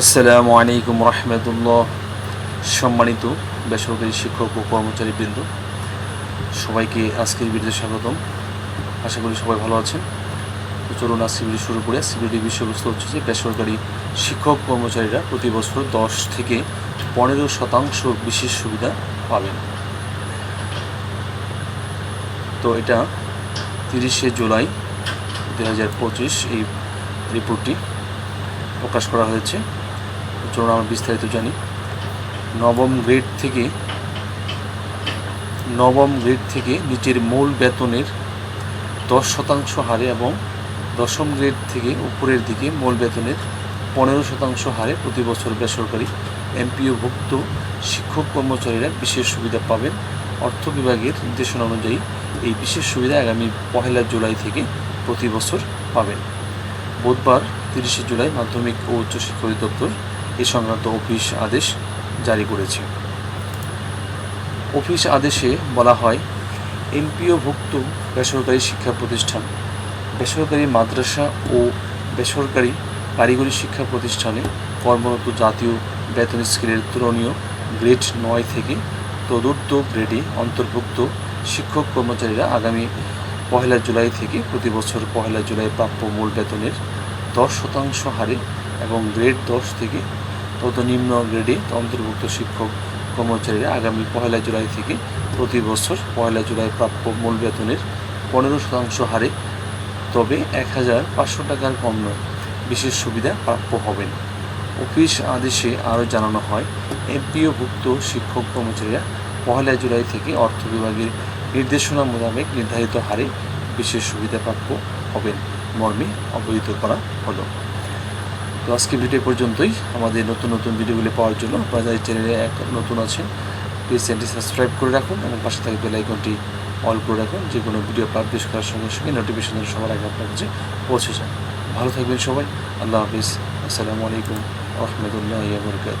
আসসালামু আলাইকুম রহমতুল্লাহ। সম্মানিত বেসরকারি শিক্ষক ও কর্মচারীবৃন্দ, সবাইকে আজকের ভিডিওতে স্বাগতম। আশা করি সবাই ভালো আছেন। চলুন আজকের ভিডিও শুরু করে। ভিডিও বিষয়বস্তু হচ্ছে যে বেসরকারি শিক্ষক কর্মচারীরা প্রতি বছর দশ থেকে পনেরো শতাংশ বিশেষ সুবিধা পাবেন। তো এটা তিরিশে জুলাই দু হাজার পঁচিশ এই রিপোর্টটি। প্রকাশ করা হয়েছে। চলুন আমরা বিস্তারিত জানি। নবম গ্রেড থেকে, নবম গ্রেড থেকে নিচের মূল বেতনের দশ শতাংশ হারে এবং দশম গ্রেড থেকে উপরের দিকে মূল বেতনের পনেরো শতাংশ হারে প্রতি বছর বেসরকারি এমপিওভুক্ত শিক্ষক কর্মচারীরা বিশেষ সুবিধা পাবেন। অর্থ বিভাগের নির্দেশনা অনুযায়ী এই বিশেষ সুবিধা আগামী পহেলা জুলাই থেকে প্রতি বছর পাবেন। বুধবার, তিরিশে জুলাই মাধ্যমিক ও উচ্চশিক্ষা অধিদপ্তর এ সংক্রান্ত অফিস আদেশ জারি করেছে। অফিস আদেশে বলা হয়, এমপিওভুক্ত বেসরকারি শিক্ষা প্রতিষ্ঠান, বেসরকারি মাদ্রাসা ও বেসরকারি কারিগরি শিক্ষা প্রতিষ্ঠানে কর্মরত জাতীয় বেতন স্কেলের তুলনীয় গ্রেড নয় থেকে চতুর্থ গ্রেডে অন্তর্ভুক্ত শিক্ষক কর্মচারীরা আগামী পহেলা জুলাই থেকে প্রতি বছর পহেলা জুলাই প্রাপ্য মূল বেতনের দশ শতাংশ হারে এবং গ্রেড দশ থেকে তত নিম্ন গ্রেডে অন্তর্ভুক্ত শিক্ষক কর্মচারীরা আগামী পহেলা জুলাই থেকে প্রতি বছর পহেলা জুলাই প্রাপ্য মূল বেতনের পনেরো শতাংশ হারে, তবে এক হাজার পাঁচশো টাকার কম নয়। বিশেষ সুবিধা প্রাপ্য হবেন। অফিস আদেশে আরও জানানো হয়, এমপিওভুক্ত শিক্ষক কর্মচারীরা পহেলা জুলাই থেকে অর্থ বিভাগের নির্দেশনা মোতাবেক নির্ধারিত হারে বিশেষ সুবিধা প্রাপ্য হবেন। মর্মে অবহিত করা হলো। তো আজকে ভিডিও পর্যন্তই। আমাদের নতুন নতুন ভিডিওগুলি পাওয়ার জন্য আপনারা চ্যানেলে এক নতুন আছেন প্লিজ চ্যানেলটি সাবস্ক্রাইব করে রাখুন এবং পাশে থাকা বেল আইকনটি অল করে রাখুন। যে কোনো ভিডিও পাবলিশ করার সঙ্গে সঙ্গে নোটিফিকেশন সবার আগে আপনার কাছে পৌঁছে যান ভালো থাকবেন সবাই। আল্লাহ হাফিজ। আসসালামু আলাইকুম রহমতুল্লাহ বরকাত